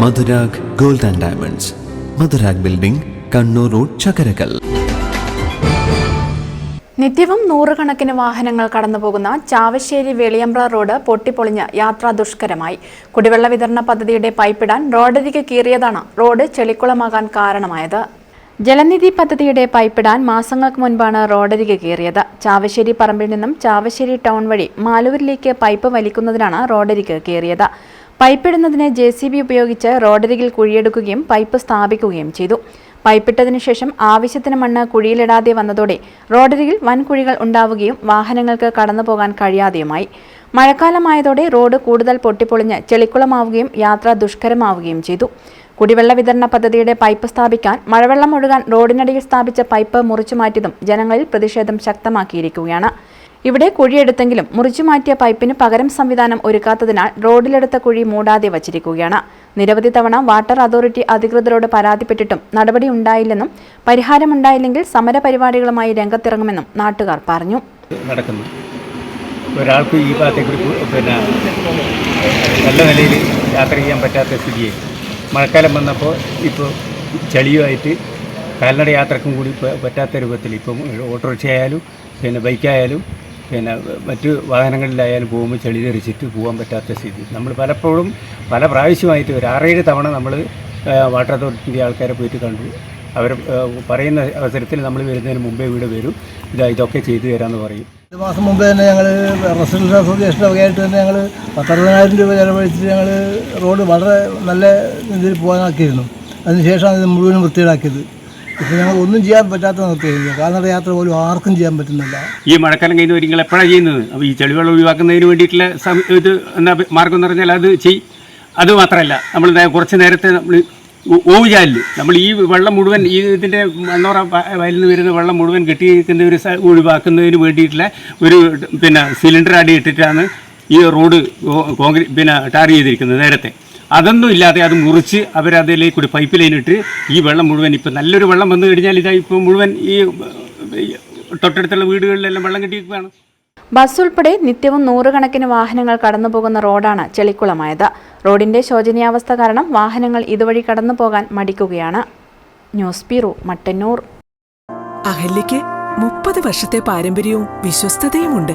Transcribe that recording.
Madhurag gold and diamonds. Madhurag building Kannur road Chakkarakkal നിത്യവും നൂറുകണക്കിന് വാഹനങ്ങൾ കടന്നുപോകുന്ന ചാവശ്ശേരി വെളിയമ്പ്ര റോഡ് പൊട്ടിപ്പൊളിഞ്ഞ് യാത്രാ ദുഷ്കരമായി. കുടിവെള്ള വിതരണ പദ്ധതിയുടെ പൈപ്പിടാൻ റോഡരികെ കീറിയതാണ് റോഡ് ചെളിക്കുളമാകാൻ കാരണമായത്. ജലനിധി പദ്ധതിയുടെ പൈപ്പിടാൻ മാസങ്ങൾക്ക് മുൻപാണ് റോഡരികെ കീറിയത്. ചാവശ്ശേരി പറമ്പിൽ നിന്നും ചാവശ്ശേരി ടൗൺ വഴി മാലൂരിലേക്ക് പൈപ്പ് വലിക്കുന്നതിനാണ് റോഡരികെ കീറിയത്. പൈപ്പിടുന്നതിന് ജെ സി ബി ഉപയോഗിച്ച് റോഡരികിൽ കുഴിയെടുക്കുകയും പൈപ്പ് സ്ഥാപിക്കുകയും ചെയ്തു. പൈപ്പിട്ടതിനു ശേഷം ആവശ്യത്തിന് മണ്ണ് കുഴിയിലിടാതെ വന്നതോടെ റോഡരികിൽ വൻ കുഴികൾ ഉണ്ടാവുകയും വാഹനങ്ങൾക്ക് കടന്നുപോകാൻ കഴിയാതെയുമായി. മഴക്കാലമായതോടെ റോഡ് കൂടുതൽ പൊട്ടിപ്പൊളിഞ്ഞ് ചെളിക്കുളമാവുകയും യാത്ര ദുഷ്കരമാവുകയും ചെയ്തു. കുടിവെള്ള വിതരണ പദ്ധതിയുടെ പൈപ്പ് സ്ഥാപിക്കാൻ മഴവെള്ളം ഒഴുകാൻ റോഡിനടിയിൽ സ്ഥാപിച്ച പൈപ്പ് മുറിച്ചു മാറ്റിയതും ജനങ്ങളിൽ പ്രതിഷേധം ശക്തമാക്കിയിരിക്കുകയാണ്. ഇവിടെ കുഴിയെടുത്തെങ്കിലും മുറിച്ചു മാറ്റിയ പൈപ്പിന് പകരം സംവിധാനം ഒരുക്കാത്തതിനാൽ റോഡിലെടുത്ത കുഴി മൂടാതെ വച്ചിരിക്കുകയാണ്. നിരവധി തവണ വാട്ടർ അതോറിറ്റി അധികൃതരോട് പരാതിപ്പെട്ടിട്ടും നടപടി ഉണ്ടായില്ലെന്നും പരിഹാരമുണ്ടായില്ലെങ്കിൽ സമരപരിപാടികളുമായി രംഗത്തിറങ്ങുമെന്നും നാട്ടുകാർ പറഞ്ഞു. നടക്കുന്നു. ഒരാൾക്ക് ഈ പിന്നെ നല്ല നിലയിൽ യാത്ര ചെയ്യാൻ പറ്റാത്ത മഴക്കാലം വന്നപ്പോൾ ഇപ്പോൾ ചളിയുമായിട്ട് കാൽനട യാത്രക്കും കൂടി പറ്റാത്ത രൂപത്തിൽ ഇപ്പം ഓട്ടോറിക്ഷ ആയാലും പിന്നെ ബൈക്കായാലും പിന്നെ മറ്റ് വാഹനങ്ങളിലായാലും പോകുമ്പോൾ ചെളി തെറിച്ചിട്ട് പോകാൻ പറ്റാത്ത സ്ഥിതി. നമ്മൾ പലപ്പോഴും പല പ്രാവശ്യമായിട്ട് ഒരു ആറേഴ് തവണ നമ്മൾ വാട്ടർ അതോറിറ്റിന്റെ ആൾക്കാരെ പോയിട്ട് കണ്ടു. അവർ പറയുന്ന അവസരത്തിൽ നമ്മൾ വരുന്നതിന് മുമ്പേ ഇവിടെ വരും. ഇതാ ഇതൊക്കെ ചെയ്തു തരാമെന്ന് പറയും. ഒരു മാസം മുമ്പ് തന്നെ ഞങ്ങൾ റെസിഡൻസ് അസോസിയേഷന്റെ വകയായിട്ട് തന്നെ ഞങ്ങൾ പത്തറുപതിനായിരം രൂപ ചിലവഴിച്ചിട്ട് ഞങ്ങൾ റോഡ് വളരെ നല്ല രീതിയിൽ പോകാനാക്കിയിരുന്നു. അതിനുശേഷമാണ് ഇത് മുഴുവനും വൃത്തിയിലാക്കിയത് ഒന്നും ചെയ്യാൻ പറ്റാത്ത നിർത്തിയിരുന്നു കാൽനട യാത്ര പോലും ആർക്കും ചെയ്യാൻ പറ്റുന്നില്ല. ഈ മഴക്കാലം കഴിഞ്ഞ് നിങ്ങൾ എപ്പോഴാണ് ചെയ്യുന്നത്? അപ്പോൾ ഈ ചെളിവെള്ളം ഒഴിവാക്കുന്നതിന് വേണ്ടിയിട്ടുള്ള ഇത് എന്താ മാർഗം എന്ന് പറഞ്ഞാൽ അത് ചെയ് അത് മാത്രമല്ല നമ്മൾ കുറച്ച് നേരത്തെ നമ്മൾ ഓവുചാലിൽ നമ്മൾ ഈ വെള്ളം മുഴുവൻ ഈ ഇതിന്റെ മണ്ണോറ വയലിൽ നിന്ന് വരുന്ന വെള്ളം മുഴുവൻ കെട്ടിയിരിക്കുന്ന ഒരു ഒഴിവാക്കുന്നതിന് വേണ്ടിയിട്ടുള്ള ഒരു പിന്നെ സിലിണ്ടർ അടി ഇട്ടിട്ടാണ് ഈ റോഡ് കോൺക്രീറ്റ് പിന്നെ ടാർ ചെയ്തിരിക്കുന്നത് നേരത്തെ. അതൊന്നും ഇല്ലാതെ അത് മുറിച്ച് അവരതിലേക്ക് കൂടി പൈപ്പ് ലൈൻ ഇട്ട് ഈ വെള്ളം മുഴുവൻ ഇപ്പം നല്ലൊരു വെള്ളം വന്നു കഴിഞ്ഞാൽ ഇതാ ഇപ്പോൾ മുഴുവൻ ഈ ഈ തൊട്ടടുത്തുള്ള വീടുകളിലെല്ലാം വെള്ളം കിട്ടിയിരിക്കുകയാണ്. ബസ് ഉൾപ്പെടെ നിത്യവും നൂറുകണക്കിന് വാഹനങ്ങൾ കടന്നുപോകുന്ന റോഡാണ് ചെളിക്കുളമായത്. റോഡിന്റെ ശോചനീയാവസ്ഥ കാരണം വാഹനങ്ങൾ ഇതുവഴി കടന്നുപോകാൻ മടിക്കുകയാണ്. News bureau Mattannur. അഹല്യയ്ക്ക് മുപ്പത് വർഷത്തെ പാരമ്പര്യവും വിശ്വസ്തതയുമുണ്ട്.